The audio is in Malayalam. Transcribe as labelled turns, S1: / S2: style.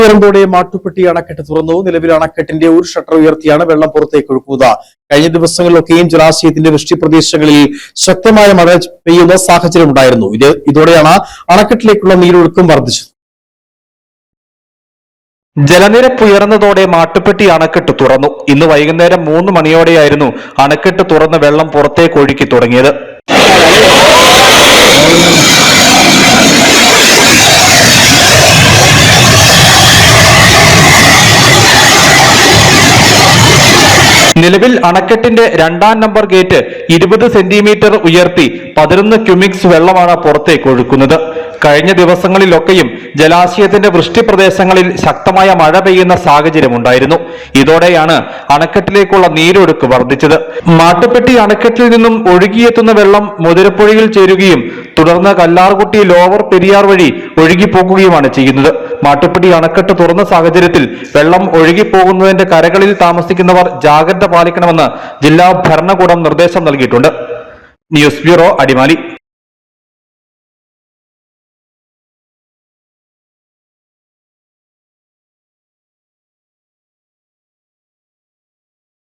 S1: ഉയർന്നതോടെ മാട്ടുപ്പെട്ടി അണക്കെട്ട് തുറന്നു. നിലവിൽ അണക്കെട്ടിന്റെ ഒരു ഷട്ടർ ഉയർത്തിയാണ് വെള്ളം പുറത്തേക്ക് ഒഴുക്കുക കഴിഞ്ഞ ദിവസങ്ങളിലൊക്കെയും ജലാശയത്തിന്റെ വൃഷ്ടി പ്രദേശങ്ങളിൽ ശക്തമായ മഴ പെയ്യുന്ന സാഹചര്യം ഉണ്ടായിരുന്നു. ഇത് ഇതോടെയാണ് അണക്കെട്ടിലേക്കുള്ള നീരൊഴുക്കും വർദ്ധിച്ചത്.
S2: ജലനിരപ്പ് ഉയർന്നതോടെ മാട്ടുപ്പെട്ടി അണക്കെട്ട് തുറന്നു. ഇന്ന് വൈകുന്നേരം മൂന്ന് മണിയോടെയായിരുന്നു അണക്കെട്ട് തുറന്ന് വെള്ളം പുറത്തേക്ക് ഒഴുക്കി തുടങ്ങിയത്. നിലവിൽ അണക്കെട്ടിന്റെ രണ്ടാം നമ്പർ ഗേറ്റ് ഇരുപത് സെന്റിമീറ്റർ ഉയർത്തി പതിനൊന്ന് ക്യുമിക്സ് വെള്ളമാണ് പുറത്തേക്ക് ഒഴുക്കുന്നത്. കഴിഞ്ഞ ദിവസങ്ങളിലൊക്കെയും ജലാശയത്തിന്റെ വൃഷ്ടി പ്രദേശങ്ങളിൽ ശക്തമായ മഴ പെയ്യുന്ന സാഹചര്യമുണ്ടായിരുന്നു. ഇതോടെയാണ് അണക്കെട്ടിലേക്കുള്ള നീരൊഴുക്ക് വർദ്ധിച്ചത്. മാട്ടുപ്പെട്ടി അണക്കെട്ടിൽ നിന്നും ഒഴുകിയെത്തുന്ന വെള്ളം മുതിരപ്പുഴയിൽ ചേരുകയും തുടർന്ന് കല്ലാർകുട്ടി ലോവർ പെരിയാർ വഴി ഒഴുകിപ്പോക്കുകയുമാണ് ചെയ്യുന്നത്. മാട്ടുപ്പെട്ടി അണക്കെട്ട് തുറന്ന സാഹചര്യത്തിൽ വെള്ളം ഒഴുകിപ്പോകുന്നതിന്റെ കരകളിൽ താമസിക്കുന്നവർ ജാഗ്രത പാലിക്കണമെന്ന് ജില്ലാ ഭരണകൂടം നിർദ്ദേശം നൽകിയിട്ടുണ്ട്. News bureau Adimali.